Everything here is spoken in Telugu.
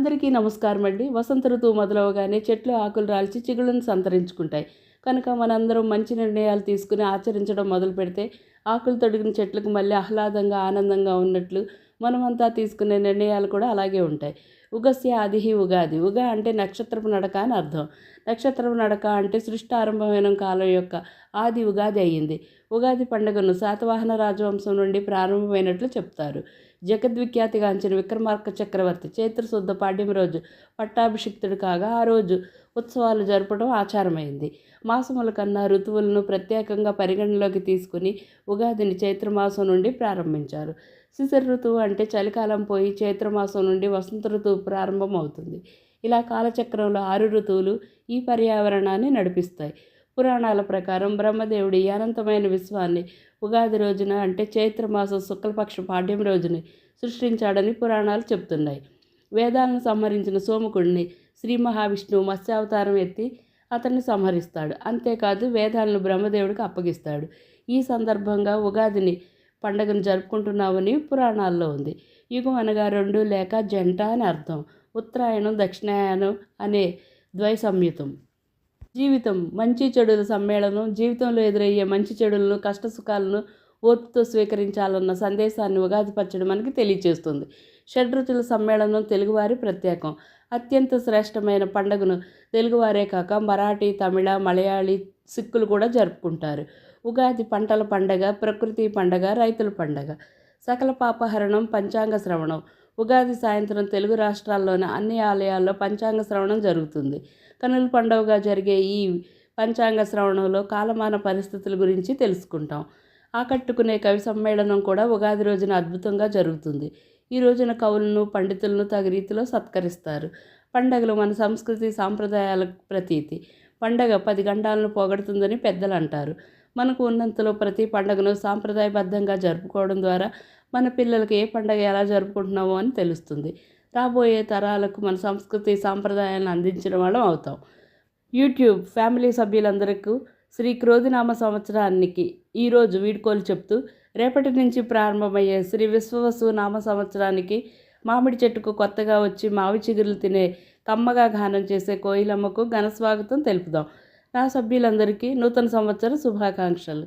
అందరికీ నమస్కారం అండి. వసంత ఋతువు మొదలవగానే చెట్లు ఆకులు రాల్చి చిగుళ్ళను సంతరించుకుంటాయి. కనుక మనందరం మంచి నిర్ణయాలు తీసుకుని ఆచరించడం మొదలు పెడితే ఆకులు తొడిగిన చెట్లకు మళ్ళీ ఆహ్లాదంగా ఆనందంగా ఉన్నట్లు మనమంతా తీసుకునే నిర్ణయాలు కూడా అలాగే ఉంటాయి. ఉగస్య ఆదిహి ఉగాది. ఉగా అంటే నక్షత్రపు నడక అని అర్థం. నక్షత్రపు నడక అంటే సృష్టి ఆరంభమైన కాలం యొక్క ఆది ఉగాది అయ్యింది. ఉగాది పండుగను శాతవాహన రాజవంశం నుండి ప్రారంభమైనట్లు చెప్తారు. జగద్విఖ్యాతిగాంచిన విక్రమార్క చక్రవర్తి చైత్రశుద్ధ పాడ్యం రోజు పట్టాభిషిక్తుడు కాగా ఆ రోజు ఉత్సవాలు జరపడం ఆచారమైంది. మాసముల కన్నా ఋతువులను ప్రత్యేకంగా పరిగణలోకి తీసుకుని ఉగాదిని చైత్రమాసం నుండి ప్రారంభించారు. శిశిర ఋతువు అంటే చలికాలం పోయి చైత్రమాసం నుండి వసంత ఋతువు ప్రారంభం అవుతుంది ఇలా కాలచక్రంలో ఆరు ఋతువులు ఈ పర్యావరణాన్ని నడిపిస్తాయి. పురాణాల ప్రకారం బ్రహ్మదేవుడి అనంతమైన విశ్వాన్ని ఉగాది రోజున అంటే చైత్రమాసం శుక్లపక్ష పాడ్యం రోజుని సృష్టించాడని పురాణాలు చెప్తున్నాయి వేదాలను సంహరించిన సోముకుడిని శ్రీ మహావిష్ణువు మత్స్యావతారం ఎత్తి అతన్ని సంహరిస్తాడు. అంతేకాదు వేదాలను బ్రహ్మదేవుడికి అప్పగిస్తాడు. ఈ సందర్భంగా ఉగాదిని పండుగను జరుపుకుంటున్నామని పురాణాల్లో ఉంది. యుగం అనగా రెండు లేక జంట అని అర్థం. ఉత్తరాయణం దక్షిణాయనం అనే ద్వై సంయుతం జీవితం మంచి చెడుల సమ్మేళనం జీవితంలో ఎదురయ్యే మంచి చెడులను కష్ట సుఖాలను ఓర్పుతో స్వీకరించాలన్న సందేశాన్ని ఉగాది పచ్చడి మనకి తెలియజేస్తుంది షడ్రుచుల సమ్మేళనం తెలుగువారి ప్రత్యేకం. అత్యంత శ్రేష్టమైన పండుగను తెలుగువారే కాక మరాఠీ తమిళ మలయాళీ సిక్కులు కూడా జరుపుకుంటారు. ఉగాది పంటల పండగ ప్రకృతి పండగ రైతుల పండగ. సకల పాపహరణం పంచాంగ శ్రవణం. ఉగాది సాయంత్రం తెలుగు రాష్ట్రాల్లోని అన్ని ఆలయాల్లో పంచాంగ శ్రవణం జరుగుతుంది. కనుల పండుగగా జరిగే ఈ పంచాంగ శ్రవణంలో కాలమాన పరిస్థితుల గురించి తెలుసుకుంటాం. ఆకట్టుకునే కవి సమ్మేళనం కూడా ఉగాది రోజున అద్భుతంగా జరుగుతుంది. ఈ రోజున కవులను పండితులను తగు రీతిలో సత్కరిస్తారు. పండగలు మన సంస్కృతి సాంప్రదాయాలకు ప్రతీతి. పండగ పది గంటలను పోగొడుతుందని పెద్దలు అంటారు మనకు ఉన్నంతలో ప్రతి పండుగను సాంప్రదాయబద్ధంగా జరుపుకోవడం ద్వారా మన పిల్లలకి ఏ పండగ ఎలా జరుపుకుంటున్నామో అని తెలుస్తుంది. రాబోయే తరాలకు మన సంస్కృతి సాంప్రదాయాలను అందించిన వాళ్ళం అవుతాం. యూట్యూబ్ ఫ్యామిలీ సభ్యులందరికీ శ్రీ క్రోధినామ సంవత్సరానికి ఈరోజు వీడ్కోలు చెప్తూ రేపటి నుంచి ప్రారంభమయ్యే శ్రీ విశ్వవసు నామ సంవత్సరానికి మామిడి చెట్టుకు కొత్తగా వచ్చి మావి చిగురులు తినే కమ్మగా గానం చేసే కోయిలమ్మకు ఘన స్వాగతం తెలుపుదాం. నా సభ్యులందరికీ నూతన సంవత్సర శుభాకాంక్షలు.